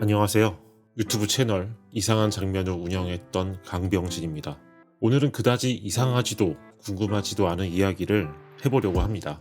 안녕하세요. 유튜브 채널 이상한 장면을 운영했던 강병진입니다. 오늘은 그다지 이상하지도 궁금하지도 않은 이야기를 해보려고 합니다.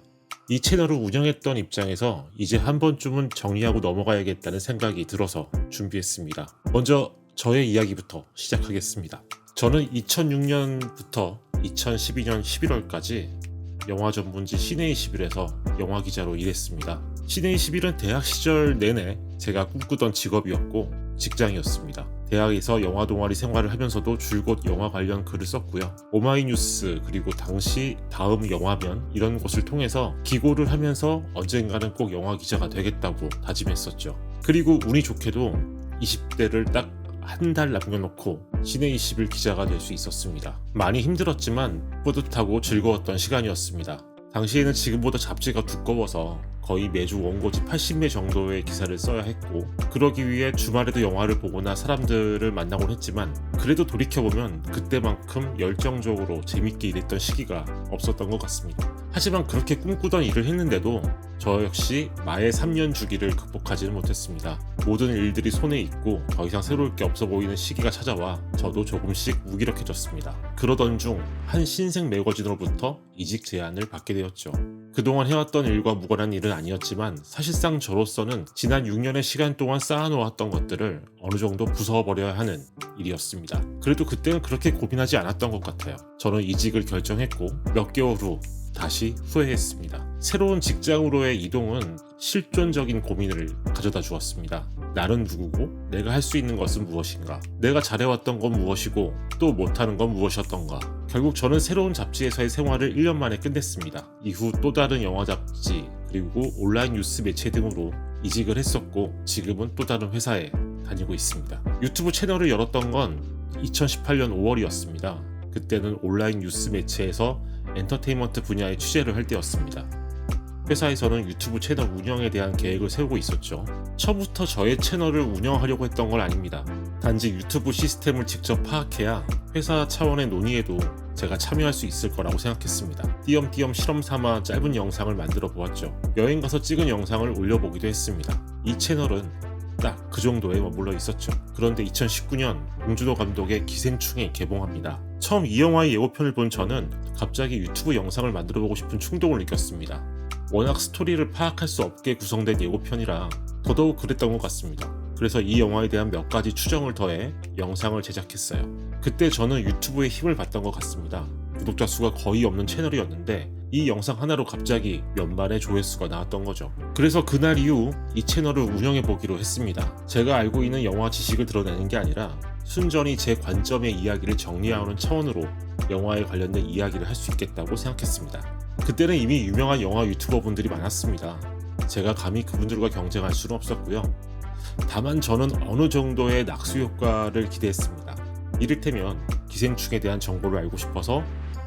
이 채널을 운영했던 입장에서 이제 한 번쯤은 정리하고 넘어가야겠다는 생각이 들어서 준비했습니다. 먼저 저의 이야기부터 시작하겠습니다. 저는 2006년부터 2012년 11월까지 영화 전문지 시네21에서 영화 기자로 일했습니다. 시네21은 대학 시절 내내 제가 꿈꾸던 직업이었고 직장이었습니다. 대학에서 영화 동아리 생활을 하면서도 줄곧 영화 관련 글을 썼고요. 오마이뉴스 그리고 당시 다음 영화면 이런 곳을 통해서 기고를 하면서 언젠가는 꼭 영화 기자가 되겠다고 다짐했었죠. 그리고 운이 좋게도 20대를 딱 한 달 남겨놓고 시내 21 기자가 될 수 있었습니다. 많이 힘들었지만 뿌듯하고 즐거웠던 시간이었습니다. 당시에는 지금보다 잡지가 두꺼워서 거의 매주 원고지 80매 정도의 기사를 써야 했고 그러기 위해 주말에도 영화를 보거나 사람들을 만나곤 했지만 그래도 돌이켜보면 그때만큼 열정적으로 재밌게 일했던 시기가 없었던 것 같습니다. 하지만 그렇게 꿈꾸던 일을 했는데도 저 역시 마의 3년 주기를 극복하지는 못했습니다. 모든 일들이 손에 있고 더 이상 새로울 게 없어 보이는 시기가 찾아와 저도 조금씩 무기력해졌습니다. 그러던 중 한 신생 매거진으로부터 이직 제안을 받게 되었죠. 그동안 해왔던 일과 무관한 일은 아니었지만 사실상 저로서는 지난 6년의 시간 동안 쌓아놓았던 것들을 어느 정도 부숴버려야 하는 일이었습니다. 그래도 그때는 그렇게 고민하지 않았던 것 같아요. 저는 이직을 결정했고 몇 개월 후 다시 후회했습니다. 새로운 직장으로의 이동은 실존적인 고민을 가져다 주었습니다. 나는 누구고? 내가 할 수 있는 것은 무엇인가? 내가 잘해왔던 건 무엇이고 또 못하는 건 무엇이었던가? 결국 저는 새로운 잡지에서의 생활을 1년 만에 끝냈습니다. 이후 또 다른 영화 잡지 그리고 온라인 뉴스 매체 등으로 이직을 했었고 지금은 또 다른 회사에 다니고 있습니다. 유튜브 채널을 열었던 건 2018년 5월이었습니다. 그때는 온라인 뉴스 매체에서 엔터테인먼트 분야의 취재를 할 때였습니다. 회사에서는 유튜브 채널 운영에 대한 계획을 세우고 있었죠. 처부터 저의 채널을 운영하려고 했던 건 아닙니다. 단지 유튜브 시스템을 직접 파악해야 회사 차원의 논의에도 제가 참여할 수 있을 거라고 생각했습니다. 띄엄띄엄 실험 삼아 짧은 영상을 만들어 보았죠. 여행 가서 찍은 영상을 올려보기도 했습니다. 이 채널은 딱 그 정도에 머물러 있었죠. 그런데 2019년 봉준호 감독의 기생충이 개봉합니다. 처음 이 영화의 예고편을 본 저는 갑자기 유튜브 영상을 만들어 보고 싶은 충동을 느꼈습니다. 워낙 스토리를 파악할 수 없게 구성된 예고편이라 더더욱 그랬던 것 같습니다. 그래서 이 영화에 대한 몇 가지 추정을 더해 영상을 제작했어요. 그때 저는 유튜브에 힘을 받던 것 같습니다. 구독자 수가 거의 없는 채널이었는데 이 영상 하나로 갑자기 몇만의 조회수가 나왔던 거죠. 그래서 그날 이후 이 채널을 운영해 보기로 했습니다. 제가 알고 있는 영화 지식을 드러내는 게 아니라 순전히 제 관점의 이야기를 정리하는 차원으로 영화에 관련된 이야기를 할 수 있겠다고 생각했습니다. 그때는 이미 유명한 영화 유튜버 분들이 많았습니다. 제가 감히 그분들과 경쟁할 수는 없었고요. 다만 저는 어느 정도의 낙수 효과를 기대했습니다. 이를테면 기생충에 대한 정보를 알고 싶어서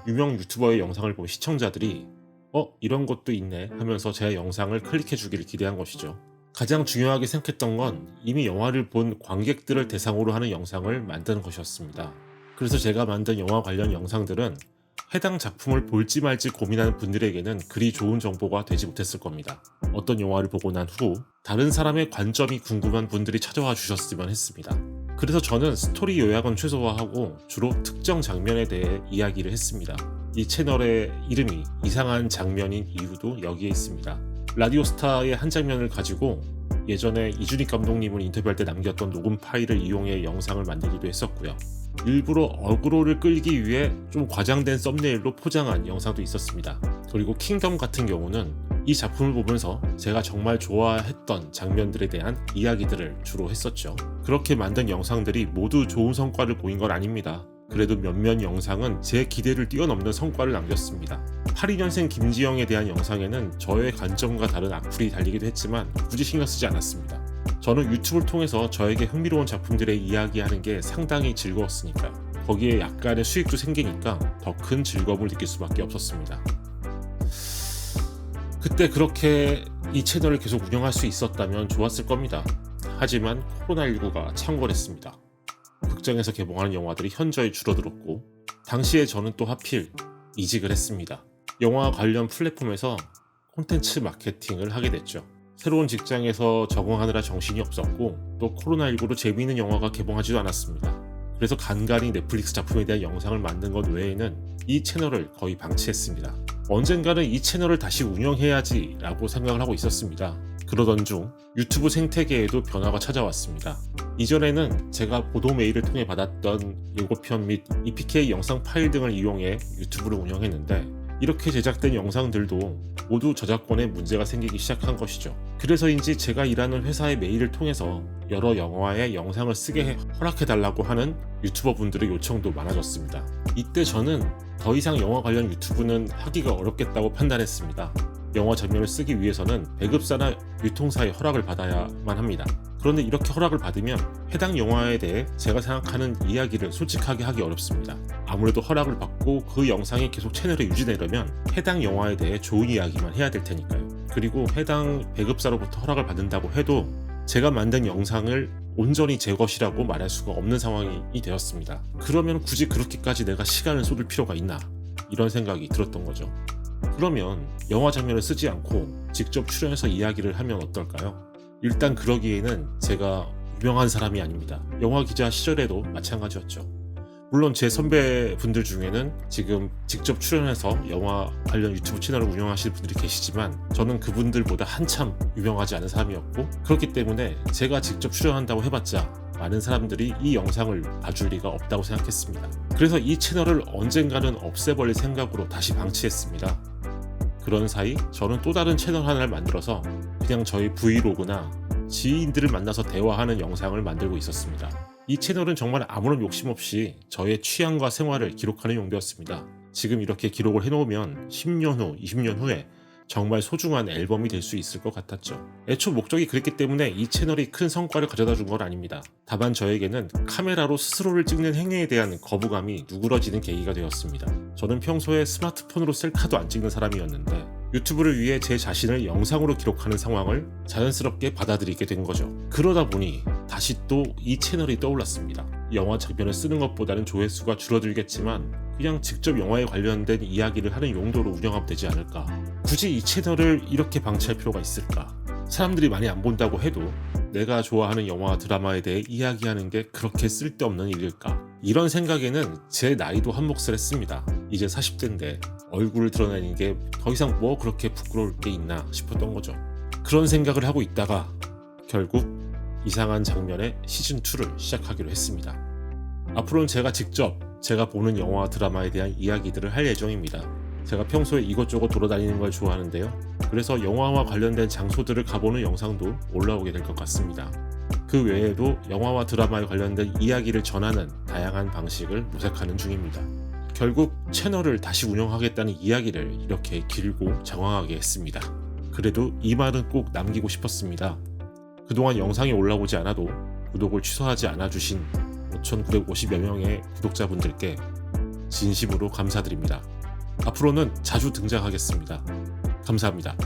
유명 유튜버의 영상을 본 시청자들이 어 이런 것도 있네 하면서 제 영상을 클릭해 주기를 기대한 것이죠. 가장 중요하게 생각했던 건 이미 영화를 본 관객들을 대상으로 하는 영상을 만드는 것이었습니다. 그래서 제가 만든 영화 관련 영상들은 해당 작품을 볼지 말지 고민하는 분들에게는 그리 좋은 정보가 되지 못했을 겁니다. 어떤 영화를 보고 난 후 다른 사람의 관점이 궁금한 분들이 찾아와 주셨으면 했습니다. 그래서 저는 스토리 요약은 최소화하고 주로 특정 장면에 대해 이야기를 했습니다. 이 채널의 이름이 이상한 장면인 이유도 여기에 있습니다. 라디오스타의 한 장면을 가지고 예전에 이준익 감독님을 인터뷰할 때 남겼던 녹음 파일을 이용해 영상을 만들기도 했었고요. 일부러 어그로를 끌기 위해 좀 과장된 썸네일로 포장한 영상도 있었습니다. 그리고 킹덤 같은 경우는 이 작품을 보면서 제가 정말 좋아했던 장면들에 대한 이야기들을 주로 했었죠. 그렇게 만든 영상들이 모두 좋은 성과를 보인 건 아닙니다. 그래도 몇몇 영상은 제 기대를 뛰어넘는 성과를 남겼습니다. 82년생 김지영에 대한 영상에는 저의 관점과 다른 악플이 달리기도 했지만 굳이 신경 쓰지 않았습니다. 저는 유튜브를 통해서 저에게 흥미로운 작품들의 이야기하는 게 상당히 즐거웠으니까요. 거기에 약간의 수익도 생기니까 더 큰 즐거움을 느낄 수밖에 없었습니다. 그때 그렇게 이 채널을 계속 운영할 수 있었다면 좋았을 겁니다. 하지만 코로나19가 창궐했습니다. 극장에서 개봉하는 영화들이 현저히 줄어들었고 당시에 저는 또 하필 이직을 했습니다. 영화 관련 플랫폼에서 콘텐츠 마케팅을 하게 됐죠. 새로운 직장에서 적응하느라 정신이 없었고 또 코로나19로 재미있는 영화가 개봉하지도 않았습니다. 그래서 간간히 넷플릭스 작품에 대한 영상을 만든 것 외에는 이 채널을 거의 방치했습니다. 언젠가는 이 채널을 다시 운영해야지 라고 생각을 하고 있었습니다. 그러던 중 유튜브 생태계에도 변화가 찾아왔습니다. 이전에는 제가 보도 메일을 통해 받았던 예고편 및 EPK 영상 파일 등을 이용해 유튜브를 운영했는데 이렇게 제작된 영상들도 모두 저작권에 문제가 생기기 시작한 것이죠. 그래서인지 제가 일하는 회사의 메일을 통해서 여러 영화의 영상을 쓰게 허락해달라고 하는 유튜버 분들의 요청도 많아졌습니다. 이때 저는 더 이상 영화 관련 유튜브는 하기가 어렵겠다고 판단했습니다. 영화 장면을 쓰기 위해서는 배급사나 유통사의 허락을 받아야만 합니다. 그런데 이렇게 허락을 받으면 해당 영화에 대해 제가 생각하는 이야기를 솔직하게 하기 어렵습니다. 아무래도 허락을 받고 그 영상이 계속 채널에 유지되려면 해당 영화에 대해 좋은 이야기만 해야 될 테니까요. 그리고 해당 배급사로부터 허락을 받는다고 해도 제가 만든 영상을 온전히 제 것이라고 말할 수가 없는 상황이 되었습니다. 그러면 굳이 그렇게까지 내가 시간을 쏟을 필요가 있나? 이런 생각이 들었던 거죠. 그러면 영화 장면을 쓰지 않고 직접 출연해서 이야기를 하면 어떨까요? 일단 그러기에는 제가 유명한 사람이 아닙니다. 영화 기자 시절에도 마찬가지였죠. 물론 제 선배분들 중에는 지금 직접 출연해서 영화 관련 유튜브 채널을 운영하시는 분들이 계시지만 저는 그분들보다 한참 유명하지 않은 사람이었고 그렇기 때문에 제가 직접 출연한다고 해봤자 많은 사람들이 이 영상을 봐줄 리가 없다고 생각했습니다. 그래서 이 채널을 언젠가는 없애버릴 생각으로 다시 방치했습니다. 그런 사이 저는 또 다른 채널 하나를 만들어서 그냥 저희 브이로그나 지인들을 만나서 대화하는 영상을 만들고 있었습니다. 이 채널은 정말 아무런 욕심 없이 저의 취향과 생활을 기록하는 용도였습니다. 지금 이렇게 기록을 해놓으면 10년 후, 20년 후에 정말 소중한 앨범이 될 수 있을 것 같았죠. 애초 목적이 그랬기 때문에 이 채널이 큰 성과를 가져다 준 건 아닙니다. 다만 저에게는 카메라로 스스로를 찍는 행위에 대한 거부감이 누그러지는 계기가 되었습니다. 저는 평소에 스마트폰으로 셀카도 안 찍는 사람이었는데 유튜브를 위해 제 자신을 영상으로 기록하는 상황을 자연스럽게 받아들이게 된 거죠. 그러다 보니 다시 또 이 채널이 떠올랐습니다. 영화 장면을 쓰는 것보다는 조회수가 줄어들겠지만 그냥 직접 영화에 관련된 이야기를 하는 용도로 운영하면 되지 않을까. 굳이 이 채널을 이렇게 방치할 필요가 있을까? 사람들이 많이 안 본다고 해도 내가 좋아하는 영화 드라마에 대해 이야기하는 게 그렇게 쓸데없는 일일까? 이런 생각에는 제 나이도 한 몫을 했습니다. 이제 40대인데 얼굴을 드러내는 게 더 이상 뭐 그렇게 부끄러울 게 있나 싶었던 거죠. 그런 생각을 하고 있다가 결국 이상한 장면의 시즌2를 시작하기로 했습니다. 앞으로는 제가 직접 제가 보는 영화와 드라마에 대한 이야기들을 할 예정입니다. 제가 평소에 이것저것 돌아다니는 걸 좋아하는데요. 그래서 영화와 관련된 장소들을 가보는 영상도 올라오게 될 것 같습니다. 그 외에도 영화와 드라마에 관련된 이야기를 전하는 다양한 방식을 모색하는 중입니다. 결국 채널을 다시 운영하겠다는 이야기를 이렇게 길고 장황하게 했습니다. 그래도 이 말은 꼭 남기고 싶었습니다. 그동안 영상이 올라오지 않아도 구독을 취소하지 않아 주신 5,950여 명의 구독자분들께 진심으로 감사드립니다. 앞으로는 자주 등장하겠습니다. 감사합니다.